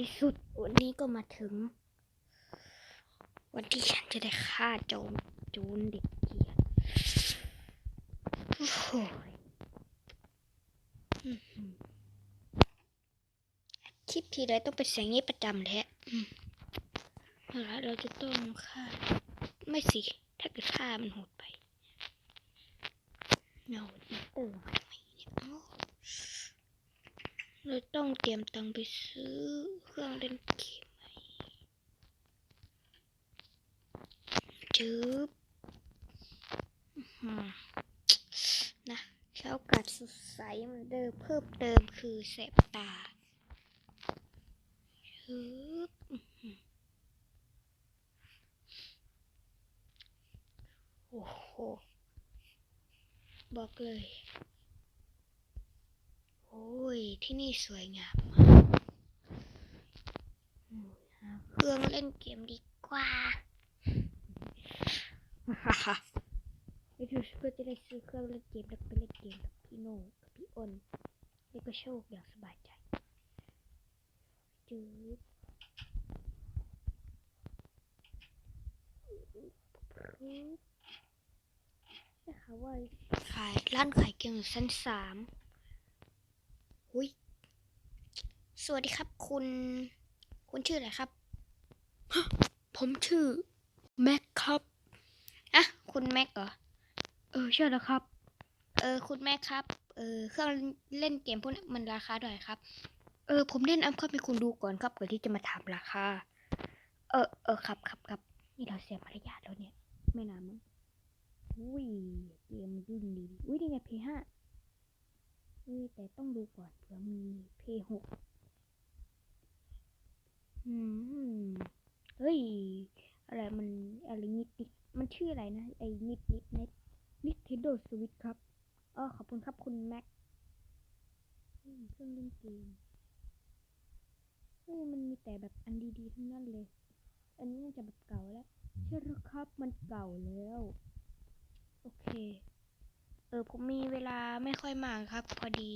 ที่สุดวันนี้ก็มาถึง วันที่ฉันจะได้ฆ่าโจรโจรเด็กเกียรโอ้โหคลิปทีไรต้องเป็นเสียงนี้ประจำแท้อืมเอาละเราจะต้องฆ่า ไม่สิ ถ้าเกิดฆ่ามันโหดไปเงาอีเตอร์มาทำไมเนี่ยเอ้า เราต้องเตรียมตังไปซื้อเครื่องเล่นเกมใหม่จืบนะใช้โอกาสสดใสเหมันเดิมเพิ่มเติมคือแสบตาจืบโอ้โห บอกเลย ย ที่นี่สวยงามมากเครื่อเล่นเกมดีกว่าฮ่าฮ่าไม่ถูกเพื่อจะได้ซื้อเครื่องเล่นเกมแล้วไปเล่นเกมกับพี่โน่กับพี่อ้นแล้วก็โชคอย่างสบายใจจืดได้ข่าวว่าขายร้านขายเกมอยู่ชั้นสาม หุยสวัสดีครับ คุณ คุณชื่ออะไรครับ ผมชื่อแม็กครับอะคุณแม็กเหรอ เออใช่แล้วครับ เออ คุณแม็กครับ เออ เครื่องเล่นเกมพวกนี้มันราคาเท่าไหร่ครับ เออ ผมเล่นอัพเข้าไปคุณดูก่อนครับก่อนที่จะมาถามราคา เออ เออ ครับครับครับนี่เราเสียมารยาทแล้วเนี่ย ไม่นานมั้งอุ้ย เกมรุ่นดีอุ้ยนี่ไงพีห้า เอ้ยแต่ต้องดูก่อนเผื่อมีเพย์หกอืม เฮ้ย อะไรมันอะไรนิดนิดมันชื่ออะไรนะ ไอ้นิดนิดนิดนิดเทนโดสวิตครับอ๋อขอบคุณครับคุณแม็กเครื่องเล่นเกมเฮ้ยมันมีแต่แบบอันดีๆทั้งนั้นเลย อันนี้น่าจะแบบเก่าแล้วใช่แล้วครับมันเก่าแล้ว โอเค เออผมมีเวลาไม่ค่อยมากครับ พอดี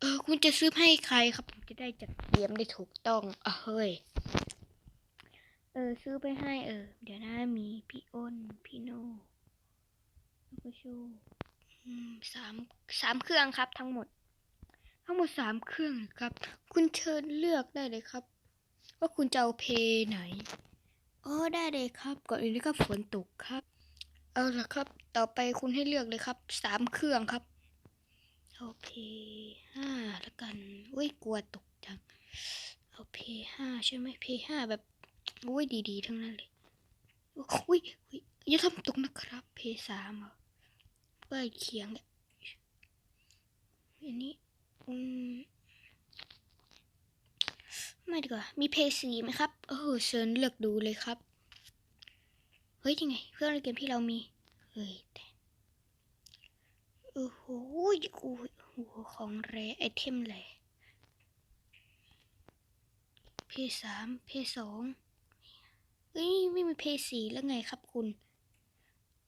เออ คุณจะซื้อให้ใครครับ ผมจะได้จัดเตรียมได้ถูกต้องอะเฮ้ย เออ ซื้อไปให้ เออ เดี๋ยวนะมีพี่อ้น พี่โนแล้วก็โชว์อืมสามสามเครื่องครับ ทั้งหมด ทั้งหมดสามเครื่องครับ คุณเชิญเลือกได้เลยครับ ว่าคุณจะเอาเพลย์ไหนอ๋อได้เลยครับ ก่อนอื่นเลยครับฝนตกครับ เอาละครับ ต่อไปคุณให้เลือกเลยครับ สามเครื่องครับเอเพห้าแล้วกันอุ้ยกลัวตกจังเอาเพห้าใช่ไหมเพห้าแบบอุ้ยดีๆ ทั้งนั้นเลยอุ้ยอุ้ยอย่าทำตกนะครับเพสามเหรอใกล้เคียงเนี่ยอันนี้อืมไม่ดีกว่า มีเพสี่ไหมครับเออเชิญเลือกดูเลยครับ เฮ้ยยังไงเครื่องเล่นเกมที่เรามี เฮ้ยแต่โอ้โหโอ้โหของแรไอเทมแรเพย์สามเพย์สองเฮ้ยไม่มีเพย์สี่แล้วไงครับคุณ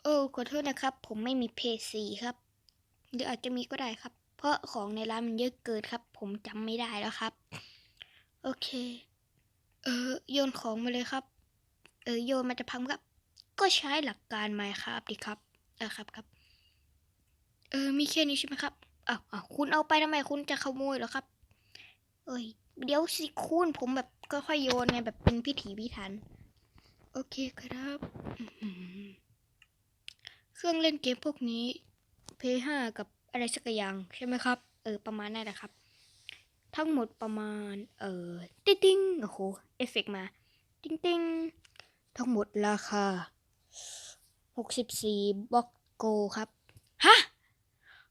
โอ้ขอโทษนะครับ ผมไม่มีเพย์สี่ครับหรืออาจจะมีก็ได้ครับ เพราะของในร้านมันเยอะเกินครับ ผมจำไม่ได้แล้วครับ โอเค เออโยนของมาเลยครับ เออโยนมันจะพังครับ ก็ใช้หลักการไมครับดีครับเออครับครับเออมีแค่นี้ใช่ไหมครับอ้าวอ้าวคุณเอาไปทำไมคุณจะขโมยเหรอครับ เอ้ยเดี๋ยวสิคุณผมแบบก็ค่อยๆโยนไงแบบเป็นพิถีพิถัน โอเคครับ เครื่องเล่นเกมพวกนี้ P5 กับอะไรสักอย่างใช่ไหมครับ เออ ประมาณนั้นแหละครับ ทั้งหมดประมาณ เออ ติ๊งติ๊งโอ้โห เอฟเฟกต์มา ติ๊งติ๊งทั้งหมดราคา หกสิบสี่บล็อกโกครับ ฮะ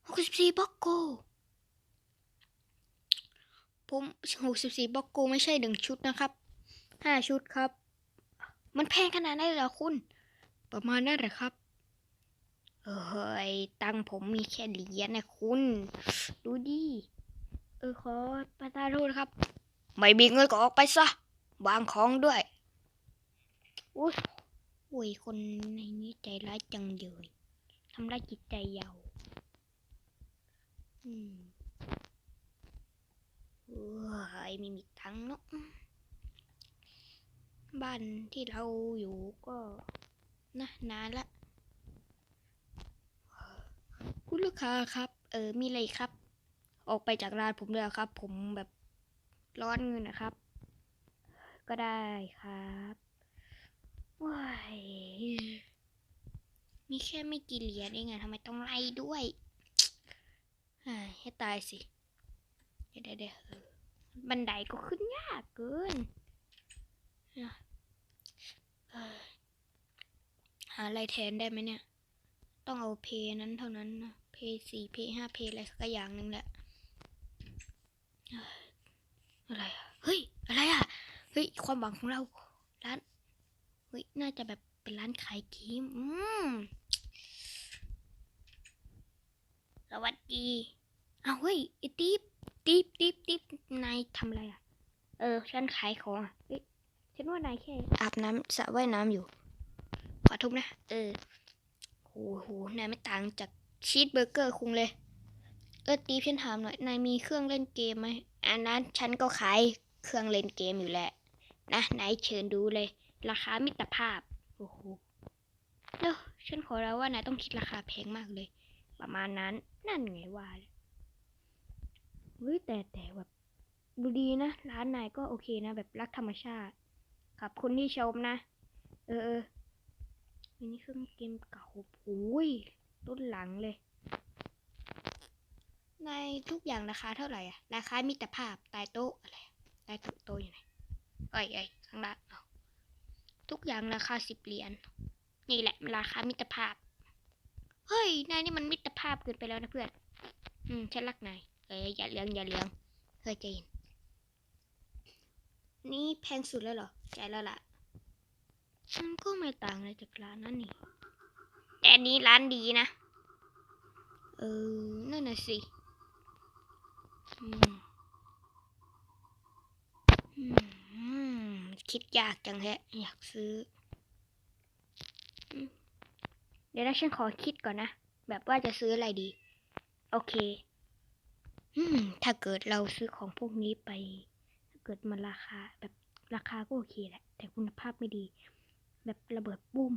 หกสิบสี่บล็อกโก ผมหกสิบสี่บล็อกโกไม่ใช่หนึ่งชุดนะครับห้าชุดครับ มันแพงขนาดนั้นเหรอคุณ ประมาณนั้นแหละครับเฮ้ย ตังผมมีแค่เหรียญนะคุณ ดูดิ เออขอประทานโทษครับ ไม่มีเงินก็ออกไปซะวางของด้วย อุ้ย อุ้ยคนในนี้ใจร้ายจังเลยทำร้ายจิตใจเยาวอืมเอ้ยไม่มีตังเนาะบ้านที่เราอยู่ก็นะนานละคุณลูกค้าครับ เออมีอะไรครับ ออกไปจากร้านผมเลยครับ ผมแบบร้อนเงินนะครับ ก็ได้ครับ ว้ายมีแค่ไม่กี่เหรียญเองอะทำไมต้องไล่ด้วยให้ตายสิเดี๋ยวเดี๋ยวบันไดก็ขึ้นยากเกินหาอะไรแทนได้ไหมเนี่ย ต้องเอาเพนั้นเท่านั้นนะเพสี่เพห้าเพอะไรสักอย่างหนึ่งแหละอะไรอะเฮ้ย อะไรอะเฮ้ย ความหวังของเรา ฮ้ยน่าจะแบบเป็นร้านขายครีมอืมสวัสดีอ้าวเฮ้ยไอติ๊บติ๊บติ๊บติ๊บนายทำอะไรอะ เออ ฉันขายของอะเฮ้ยฉันว่านายแค่อาบน้ำสระว่ายน้ำอยู่ ขอทุบนะ เออโหโหนายไม่ต่างจากชีสเบอร์เกอร์คุงเลย เออตีฟฉันถามหน่อย นายมีเครื่องเล่นเกมไหมอันนั้นฉันก็ขายเครื่องเล่นเกมอยู่แหละ นะ นายเชิญดูเลย ราคามิตรภาพ โอ้โหเออฉันขอแล้วว่านายต้องคิดราคาแพงมากเลย ประมาณนั้น นั่นไงว่าเลยเฮ้ยแต่แต่แบบดูดีนะ ร้านนายก็โอเคนะ แบบรักธรรมชาติขอบคุณที่ชมนะ เออเอออันนี้เครื่องเกมเก่าโอ้ยต้นหลังเลย ในทุกอย่างราคาเท่าไหร่อะราคามิตรภาพใต้โต๊ะอะไรอะใต้โต๊ะโต๊ะอยู่ไหนเอ้ยเอ้ยข้างล่างเอา ทุกอย่างราคาสิบเหรียญนี่แหละราคามิตรภาพ เฮ้ยนายนี่มันมิตรภาพเกินไปแล้วนะเพื่อน อืมฉันรักนายเอ้ยอย่าเลี้ยงอย่าเลี้ยงเฮ้ยใจเย็นนี่แพงสุดแล้วเหรอใจแล้วล่ะมันก็ไม่ต่างอะไรจากร้านนั้นนี่แต่นนี้ร้านดีนะ เออ นั่นน่ะสิ อืมอืม คิดยากจังแฮะ อยากซื้อ เดี๋ยวนะฉันขอคิดก่อนนะ แบบว่าจะซื้ออะไรดี โอเค อืม ถ้าเกิดเราซื้อของพวกนี้ไป ถ้าเกิดมันราคา แบบราคาก็โอเคแหละ แต่คุณภาพไม่ดี แบบระเบิดบุ้ม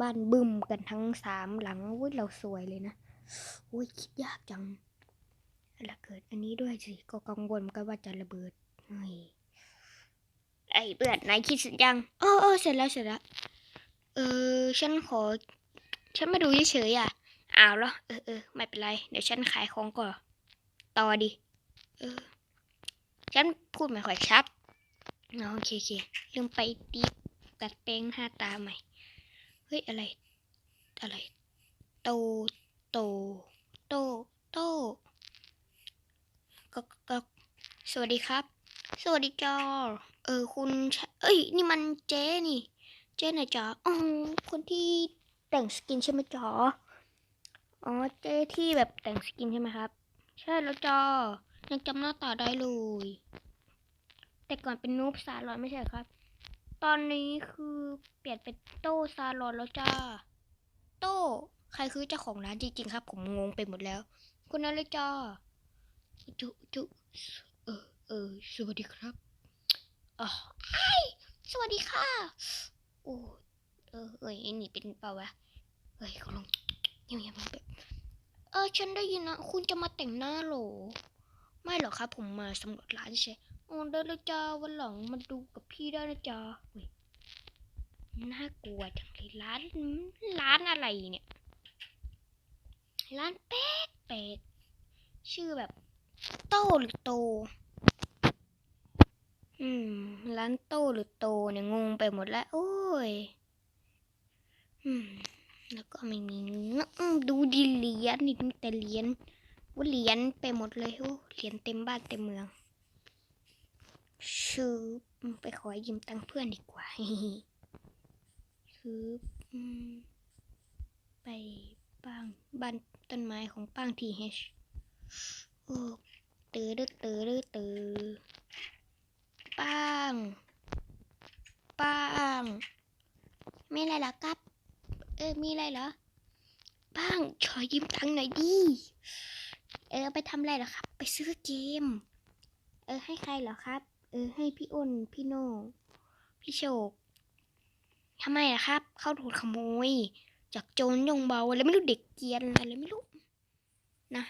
บ้านบึ้มกันทั้งสามหลังอุ้ยเราสวยเลยนะอุ้ยคิดยากจังแล้วเกิดอันนี้ด้วยสิ ก็กังวลกันว่าจะระเบิดเฮ้ย ไอ้เบื่อนายคิดเสร็จยังเออเอเสร็จแล้วเสร็จแล้ว เออ ฉันขอ ฉันมาดูเฉยๆอะอ้าวเหรอเออเออไม่เป็นไร เดี๋ยวฉันขายของก่อนต่อดิเออ ฉันพูดไม่ค่อยชัดอ๋อโอเคโอเคลืมไปตีตัดแปลงหน้าตาใหม่ เฮ้ย อะไร อะไร โต โต โต โตก็ก็สวัสดีครับ สวัสดีจอ เออคุณชะเอ้ย นี่มันเจ๊นี่ เจ๊ไหนจออ๋อคนที่แต่งสกินใช่ไหมจออ๋อเจ๊ที่แบบแต่งสกินใช่ไหมครับ ใช่แล้วจอยังจำหน้าตาได้เลย แต่ก่อนเป็นนูบซาลอนไม่ใช่ครับ ตอนนี้คือเปลี่ยนเป็นโต้ซาลอนแล้วจ้า โต้ใครคือเจ้าของร้านจริงๆครับ ผมงงไปหมดแล้วคุณนั่นเลยจ้าจุจุเออเออสวัสดีครับ อ๋อไอสวัสดีค่ะโอ้เออเอ้ยอ้นี่เป็นเปล่าวะเฮ้ยเขาลงเงียบๆแบบเออฉันได้ยินนะคุณจะมาแต่งหน้าหรอไม่หรอกครับ ผมมาสำรวจร้านเฉยอ๋อได้เลยจ้าวันหลังมาดูกับพี่ได้นะจ้าเฮ้ยน่ากลัวจังเลยร้านร้านอะไรเนี่ย ร้านแป๊กแปลกชื่อแบบ โตหรือโต อืม ร้านโตหรือโตเนี่ยงงไปหมดแล้ว โอ้ย อืม แล้วก็ไม่มีเงินอืมดูดีเหรียญนี่มีแต่เหรียญว่าเหรียญไปหมดเลยโอ้เหรียญเต็มบ้านเต็มเมืองชื่อไปขอยืมตังค์เพื่อนดีกว่าคือไปบ้างบ้านต้นไม้ของป้างทีเฮชโอ้ตือดื้อตือดื้อตือ ป้างป้างมีอะไรเหรอครับ เออ มีอะไรเหรอป้าง ขอยืมตังค์หน่อยดิ เออ ไปทำอะไรเหรอครับ ไปซื้อเกม เออ ให้ใครเหรอครับ เออ ให้พี่อ้น พี่โน่พี่โชคทำไมล่ะครับ เข้าถูกขโมย จากโจรยงเบาอะไรไม่รู้เด็กเกียนอะไรไม่รู้ นะ